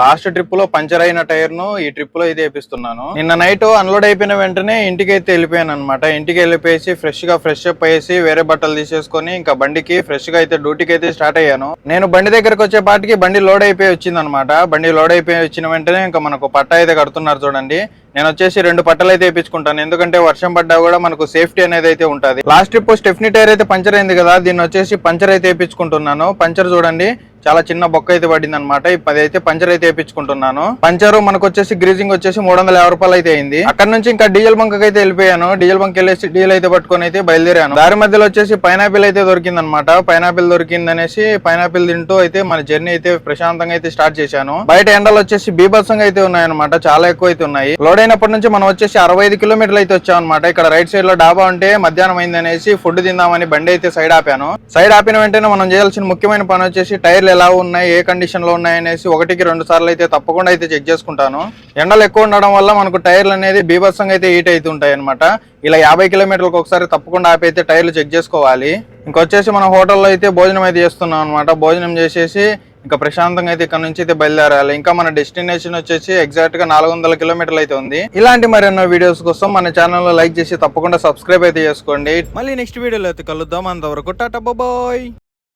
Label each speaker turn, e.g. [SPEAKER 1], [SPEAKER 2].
[SPEAKER 1] Last ట్రిప్లో puncture అయిన టైర్ను ఈ ట్రిప్లో అయితే వేపిస్తున్నాను. నిన్న నైట్ అన్లోడ్ అయిపోయిన వెంటనే ఇంటికి అయితే వెళ్ళిపోయాను అనమాట ఇంటికి వెళ్ళిపోయేసి ఫ్రెష్గా ఫ్రెష్ అప్ అయ్యేసి వేరే బట్టలు తీసేసుకొని ఇంకా బండికి ఫ్రెష్గా అయితే డ్యూటీకి అయితే స్టార్ట్ అయ్యాను. నేను బండి దగ్గరకు వచ్చే పాటికి బండి లోడ్ అయిపోయి వచ్చింది అనమాట బండి లోడ్ అయిపోయి వచ్చిన వెంటనే ఇంకా మనకు పట్ట అయితే కడుతున్నారు చూడండి. నేను వచ్చేసి రెండు పట్టలు అయితే వేయించుకుంటాను ఎందుకంటే వర్షం పడ్డా కూడా మనకు సేఫ్టీ అనేది అయితే ఉంటుంది. లాస్ట్ ట్రిప్ స్టెఫ్నీ టైర్ అయితే పంచర్ అయింది కదా దీన్ని వచ్చేసి పంచర్ అయితే వేయించుకుంటున్నాను పంచర్ చూడండి. చాలా చిన్న బొక్క అయితే పడింది అనమాట ఇప్పుడు అయితే పంచర్ అయితే వేయించుకుంటున్నాను పంచర్ మనకు వచ్చేసి గ్రీజింగ్ వచ్చేసి మూడు వందల యాభై రూపాయలు అయితే అయింది. అక్కడ నుంచి ఇంకా డీజిల్ బంక్ అయితే వెళ్ళిపోయాను. డీజిల్ బంక్ వెళ్ళేసి డీజిల్ అయితే పట్టుకొని అయితే బయలుదేరాను. దారి మధ్యలో వచ్చేసి పైనాపిల్ అయితే దొరికింది అనమాట పైనాపిల్ దొరికింది అనేసి పైనాపిల్ తింటూ అయితే మన జర్నీ అయితే ప్రశాంతంగా అయితే స్టార్ట్ చేశాను. బయట ఎండలు వచ్చేసి బీభత్సంగా అయితే ఉన్నాయన్నమాట. చాలా ఎక్కువ అయితే ఉన్నాయి. లోడ్ అయినప్పటి నుంచి మనం వచ్చేసి అరవై ఐదు కిలోమీటర్లు అయితే వచ్చాం అనమాట ఇక్కడ రైట్ సైడ్లో డాబా ఉంటే మధ్యాహ్నం అయింది అనేసి ఫుడ్ తిందామని బండి అయితే సైడ్ ఆపాను. సైడ్ ఆపిన వెంటనే మనం చేయాల్సిన ముఖ్యమైన పని వచ్చేసి టైర్లు ఎలా ఉన్నాయి ఏ కండిషన్లో ఉన్నాయి అనేసి ఒకటికి రెండు సార్లు అయితే తప్పకుండా అయితే చెక్ చేసుకుంటాను. ఎండలు ఎక్కువ ఉండడం వల్ల మనకు టైర్లు అనేది బీభత్సంగా అయితే హీట్ అవుతుంటాయి అనమాట ఇలా యాభై కిలోమీటర్లకు ఒకసారి తప్పకుండా ఆపి అయితే టైర్లు చెక్ చేసుకోవాలి. ఇంకొచ్చేసి మనం హోటల్లో అయితే భోజనం అయితే చేస్తున్నాం అనమాట భోజనం చేసేసి ఇంకా ప్రశాంతంగా అయితే ఇక్కడ నుంచి అయితే బయలుదేరాలి. ఇంకా మన డెస్టినేషన్ వచ్చేసి ఎగ్జాక్ట్గా నాలుగు వందల కిలోమీటర్లు అయితే ఉంది. ఇలాంటి మరెన్నో వీడియోస్ కోసం మన ఛానల్లో లైక్ చేసి తప్పకుండా సబ్స్క్రైబ్ అయితే చేసుకోండి. మళ్ళీ నెక్స్ట్ వీడియోలో అయితే కలుద్దాం. అంతవరకు టాటా బాయ్.